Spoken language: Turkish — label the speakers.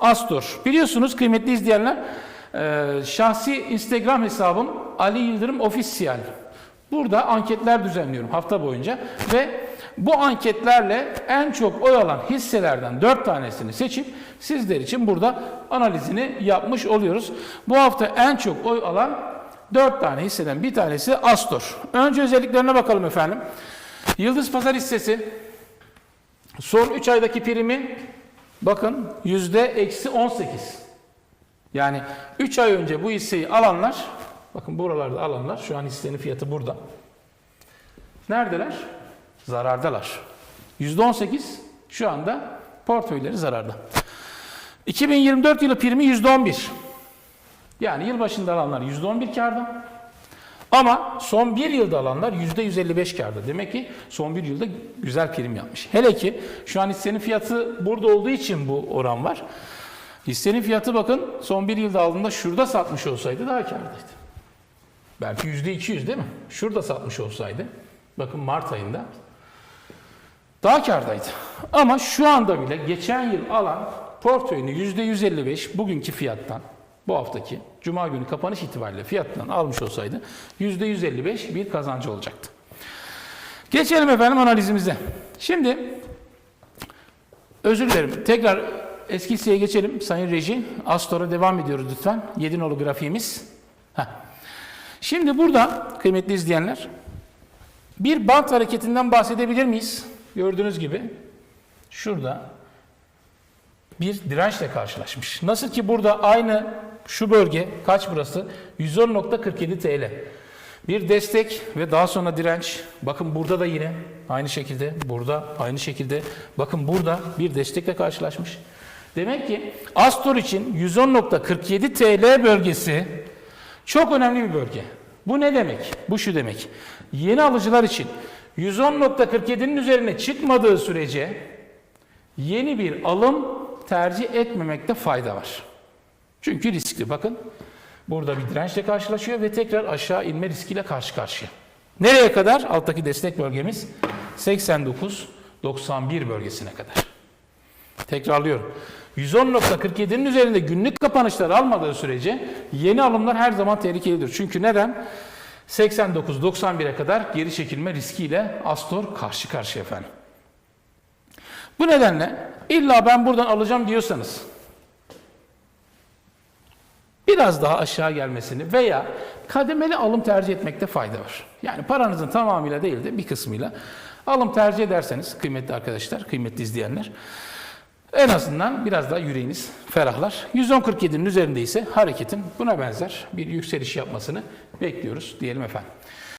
Speaker 1: Astor. Biliyorsunuz kıymetli izleyenler e, şahsi Instagram hesabım Ali Yıldırım Official. Burada anketler düzenliyorum hafta boyunca ve bu anketlerle en çok oy alan hisselerden 4 tanesini seçip sizler için burada analizini yapmış oluyoruz. Bu hafta en çok oy alan 4 tane hisseden bir tanesi Astor. Önce özelliklerine bakalım efendim. Yıldız Pazar hissesi son 3 aydaki primi bakın yüzde eksi 18. Yani 3 ay önce bu hisseyi alanlar, bakın buralarda alanlar, şu an hissenin fiyatı burada. Neredeler? Zarardalar. Yüzde 18 şu anda portföyleri zararda. 2024 yılı primi yüzde 11. Yani yılbaşında alanlar yüzde 11 karda. Ama son bir yılda alanlar yüzde 155 karda. Demek ki son bir yılda güzel prim yapmış. Hele ki şu an hissenin fiyatı burada olduğu için bu oran var. Hissenin fiyatı bakın son bir yılda aldığında şurada satmış olsaydı daha kârdaydı. Belki yüzde 200 değil mi? Şurada satmış olsaydı. Bakın Mart ayında daha kârdaydı. Ama şu anda bile geçen yıl alan portföyünü yüzde 155 bugünkü fiyattan bu haftaki Cuma günü kapanış itibariyle fiyattan almış olsaydı yüzde 155 bir kazancı olacaktı. Geçelim efendim analizimize. Şimdi özür dilerim. Tekrar eski hisseye geçelim. Sayın Reji, Astor'a devam ediyoruz lütfen. 7 nolu grafiğimiz. Heh. Şimdi burada kıymetli izleyenler bir bant hareketinden bahsedebilir miyiz? Gördüğünüz gibi şurada bir dirençle karşılaşmış. Nasıl ki burada aynı şu bölge kaç burası? 110.47 TL. Bir destek ve daha sonra direnç. Bakın burada da yine aynı şekilde, burada aynı şekilde. Bakın burada bir destekle karşılaşmış. Demek ki Astor için 110.47 TL bölgesi çok önemli bir bölge. Bu ne demek? Bu şu demek. Yeni alıcılar için 110.47'nin üzerine çıkmadığı sürece yeni bir alım tercih etmemekte fayda var. Çünkü riskli. Bakın burada bir dirençle karşılaşıyor ve tekrar aşağı inme riskiyle karşı karşıya. Nereye kadar? Alttaki destek bölgemiz 89-91 bölgesine kadar. Tekrarlıyorum. 110.47'nin üzerinde günlük kapanışlar almadığı sürece yeni alımlar her zaman tehlikelidir. Çünkü neden? 89-91'e kadar geri çekilme riskiyle Astor karşı karşıya efendim. Bu nedenle illa ben buradan alacağım diyorsanız biraz daha aşağı gelmesini veya kademeli alım tercih etmekte fayda var. Yani paranızın tamamıyla değil de bir kısmıyla alım tercih ederseniz kıymetli arkadaşlar, kıymetli izleyenler en azından biraz daha yüreğiniz ferahlar. 110.47'nin üzerinde ise hareketin buna benzer bir yükseliş yapmasını bekliyoruz diyelim efendim.